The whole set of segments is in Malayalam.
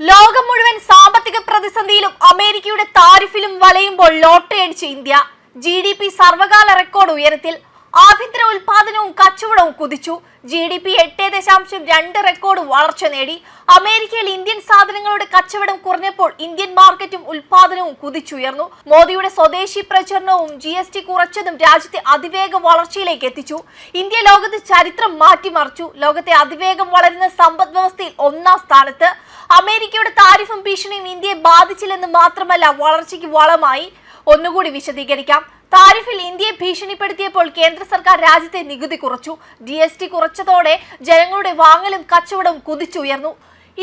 ലോകം മുഴുവൻ സാമ്പത്തിക പ്രതിസന്ധിയിലും അമേരിക്കയുടെ താരിഫിലും വലയുമ്പോൾ ലോട്ടറി അടിച്ച ഇന്ത്യ. ജി ഡി പി സർവകാല റെക്കോർഡ് ഉയരത്തിൽ ആഭ്യന്തര ഉൽപാദനവും കച്ചവടവും കുതിച്ചു. ജി ഡി പി എട്ട് ദശാംശം രണ്ട് റെക്കോർഡ് വളർച്ച നേടി. അമേരിക്കയിൽ ഇന്ത്യൻ സാധനങ്ങളുടെ കച്ചവടം കുറഞ്ഞപ്പോൾ ഇന്ത്യൻ മാർക്കറ്റും ഉൽപാദനവും കുതിച്ചുയർന്നു. മോദിയുടെ സ്വദേശി പ്രചരണവും ജി എസ് ടി കുറച്ചതും രാജ്യത്തെ അതിവേഗ വളർച്ചയിലേക്ക് എത്തിച്ചു. ഇന്ത്യ ലോകത്ത് ചരിത്രം മാറ്റിമറിച്ചു. ലോകത്തെ അതിവേഗം വളരുന്ന സമ്പദ് വ്യവസ്ഥയിൽ ഒന്നാം സ്ഥാനത്ത്. അമേരിക്കയുടെ താരിഫും ഭീഷണിയും ഇന്ത്യയെ ബാധിച്ചില്ലെന്ന് മാത്രമല്ല വളർച്ചയ്ക്ക് വളമായി. ഒന്നുകൂടി വിശദീകരിക്കാം. താരിഫിൽ ഇന്ത്യയെ ഭീഷണിപ്പെടുത്തിയപ്പോൾ കേന്ദ്ര സർക്കാർ രാജ്യത്തെ നികുതി കുറച്ചു. ജി എസ് ടി കുറച്ചതോടെ ജനങ്ങളുടെ വാങ്ങലും കച്ചവടവും കുതിച്ചുയർന്നു.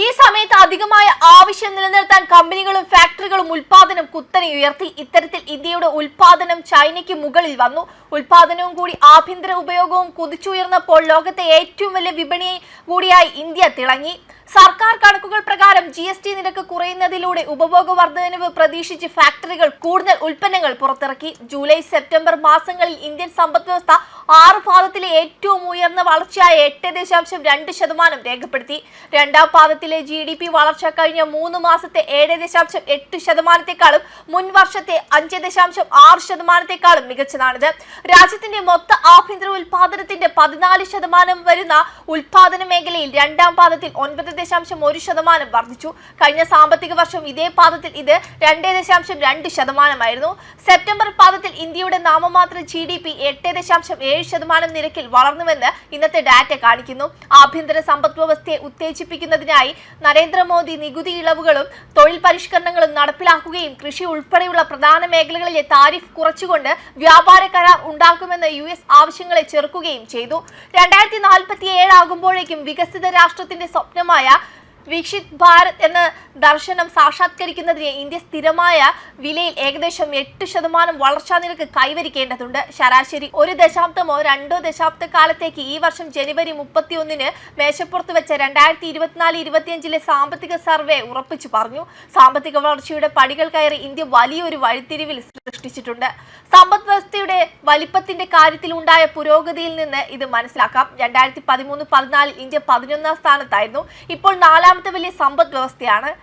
ഈ സമയത്ത് അധികമായ ആവശ്യം നിലനിർത്താൻ കമ്പനികളും ഫാക്ടറികളും ഉൽപാദനം കുത്തനെ ഉയർത്തി. ഇത്തരത്തിൽ ഇന്ത്യയുടെ ഉൽപാദനം ചൈനയ്ക്ക് മുകളിൽ വന്നു. ഉൽപാദനവും കൂടി ആഭ്യന്തര ഉപയോഗവും കുതിച്ചുയർന്നപ്പോൾ ലോകത്തെ ഏറ്റവും വലിയ വിപണി കൂടിയായി ഇന്ത്യ തിളങ്ങി. സർക്കാർ കണക്കുകൾ പ്രകാരം ജി എസ് ടി നിരക്ക് കുറയുന്നതിലൂടെ ഉപഭോഗ വർധനവ് പ്രതീക്ഷിച്ച് ഫാക്ടറികൾ കൂടുതൽ ഉൽപ്പന്നങ്ങൾ പുറത്തിറക്കി. ജൂലൈ സെപ്റ്റംബർ മാസങ്ങളിൽ ഇന്ത്യൻ സമ്പദ് വ്യവസ്ഥ ആറ് പാദത്തിലെ ഏറ്റവും ഉയർന്ന വളർച്ചയായ എട്ട് ദശാംശം രണ്ട് ശതമാനം രേഖപ്പെടുത്തി. രണ്ടാം പാദത്തിലെ ജി ഡി പി വളർച്ച കഴിഞ്ഞ മൂന്ന് മാസത്തെ ഏഴ് ദശാംശം എട്ട് ശതമാനത്തെക്കാളും മുൻ വർഷത്തെ അഞ്ച് ദശാംശം ആറ് ശതമാനത്തെക്കാളും മികച്ചതാണിത്. രാജ്യത്തിന്റെ മൊത്ത ആഭ്യന്തര ഉൽപാദനത്തിന്റെ പതിനാല് ശതമാനം വരുന്ന ഉൽപാദന മേഖലയിൽ രണ്ടാം പാദത്തിൽ ഒൻപത് ദശാംശം ഒരു ശതമാനം വർദ്ധിച്ചു. കഴിഞ്ഞ സാമ്പത്തിക വർഷം ഇതേ പാദത്തിൽ ഇത് രണ്ട് ദശാംശം രണ്ട് ശതമാനമായിരുന്നു. സെപ്റ്റംബർ പാദത്തിൽ ഇന്ത്യയുടെ നാമമാത്ര ജി ഡി പി എട്ട് ദശാംശം ഏഴ് ശതമാനം നിരക്കിൽ വളർന്നുവെന്ന് ഇന്നത്തെ ഡാറ്റ കാണിക്കുന്നു. ആഭ്യന്തര സമ്പദ് വ്യവസ്ഥയെ ഉത്തേജിപ്പിക്കുന്നതിനായി നരേന്ദ്രമോദി നികുതി ഇളവുകളും തൊഴിൽ പരിഷ്കരണങ്ങളും നടപ്പിലാക്കുകയും കൃഷി ഉൾപ്പെടെയുള്ള പ്രധാന മേഖലകളിലെ താരിഫ് കുറച്ചുകൊണ്ട് വ്യാപാര കരാർ ഉണ്ടാക്കുമെന്ന് യു എസ് ആവശ്യങ്ങളെ ചെറുക്കുകയും ചെയ്തു. രണ്ടായിരത്തി നാൽപ്പത്തി ഏഴ് ആകുമ്പോഴേക്കും വികസിത രാഷ്ട്രത്തിന്റെ സ്വപ്നമായ വിക്ഷിത് ഭാരത് എന്ന ദർശനം സാക്ഷാത്കരിക്കുന്നതിന് ഇന്ത്യ സ്ഥിരമായ വിലയിൽ ഏകദേശം എട്ട് ശതമാനം വളർച്ചാ നിരക്ക് കൈവരിക്കേണ്ടതുണ്ട്. ശരാശരി ഒരു ദശാബ്ദമോ രണ്ടോ ദശാബ്ദ കാലത്തേക്ക് ഈ വർഷം ജനുവരി മുപ്പത്തിയൊന്നിന് മേശപ്പുറത്ത് വെച്ച രണ്ടായിരത്തി ഇരുപത്തിനാല് ഇരുപത്തിയഞ്ചിലെ സാമ്പത്തിക സർവേ ഉറപ്പിച്ചു പറഞ്ഞു. സാമ്പത്തിക വളർച്ചയുടെ പടികൾ കയറി ഇന്ത്യ വലിയൊരു വഴിത്തിരിവിൽ സൃഷ്ടിച്ചിട്ടുണ്ട്. സമ്പദ് വ്യവസ്ഥയുടെ വലിപ്പത്തിന്റെ കാര്യത്തിൽ ഉണ്ടായ പുരോഗതിയിൽ നിന്ന് ഇത് മനസ്സിലാക്കാം. രണ്ടായിരത്തി പതിമൂന്ന് പതിനാലിൽ ഇന്ത്യ പതിനൊന്നാം സ്ഥാനത്തായിരുന്നു. ഇപ്പോൾ നാലാമത്തെ വലിയ സമ്പദ് വ്യവസ്ഥയാണ്.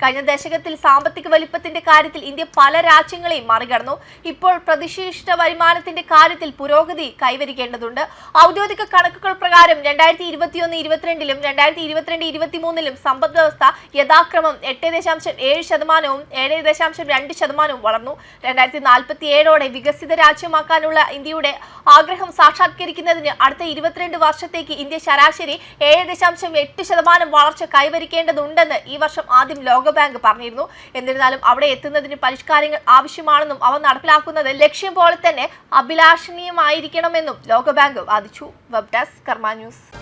കഴിഞ്ഞ ദശകത്തിൽ സാമ്പത്തിക വലിപ്പത്തിന്റെ കാര്യത്തിൽ ഇന്ത്യ പല രാജ്യങ്ങളെയും മറികടന്നു. ഇപ്പോൾ പ്രതിശിഷ്ട വരുമാനത്തിന്റെ കാര്യത്തിൽ പുരോഗതി കൈവരിക്കേണ്ടതുണ്ട്. ഔദ്യോഗിക കണക്കുകൾ പ്രകാരം രണ്ടായിരത്തി ഇരുപത്തിയൊന്ന് ഇരുപത്തിരണ്ടിലും രണ്ടായിരത്തി ഇരുപത്തിരണ്ട് ഇരുപത്തിമൂന്നിലും സമ്പദ് വ്യവസ്ഥ യഥാക്രമം എട്ട് ദശാംശം ഏഴ് ശതമാനവും ഏഴ് ദശാംശം രണ്ട് ശതമാനവും വളർന്നു. രണ്ടായിരത്തി നാൽപ്പത്തി ഏഴോടെ വികസിത രാജ്യമാക്കാനുള്ള ഇന്ത്യയുടെ ആഗ്രഹം സാക്ഷാത്കരിക്കുന്നതിന് അടുത്ത ഇരുപത്തിരണ്ട് വർഷത്തേക്ക് ഇന്ത്യ ശരാശരി ഏഴ് ദശാംശം എട്ട് ശതമാനം വളർച്ച കൈവരിക്കേണ്ടതുണ്ടെന്ന് ഈ വർഷം ആദ്യം ലോകബാങ്ക് പറഞ്ഞിരുന്നു. എന്നിരുന്നാലും അവിടെ എത്തുന്നതിന് പരിഷ്കാരങ്ങൾ ആവശ്യമാണെന്നും അവ നടപ്പിലാക്കുന്നത് ലക്ഷ്യം പോലെ തന്നെ അഭിലാഷണീയമായിരിക്കണമെന്നും ലോകബാങ്ക് വാദിച്ചു. വെബ് ഡെസ്ക് കർമ്മ ന്യൂസ്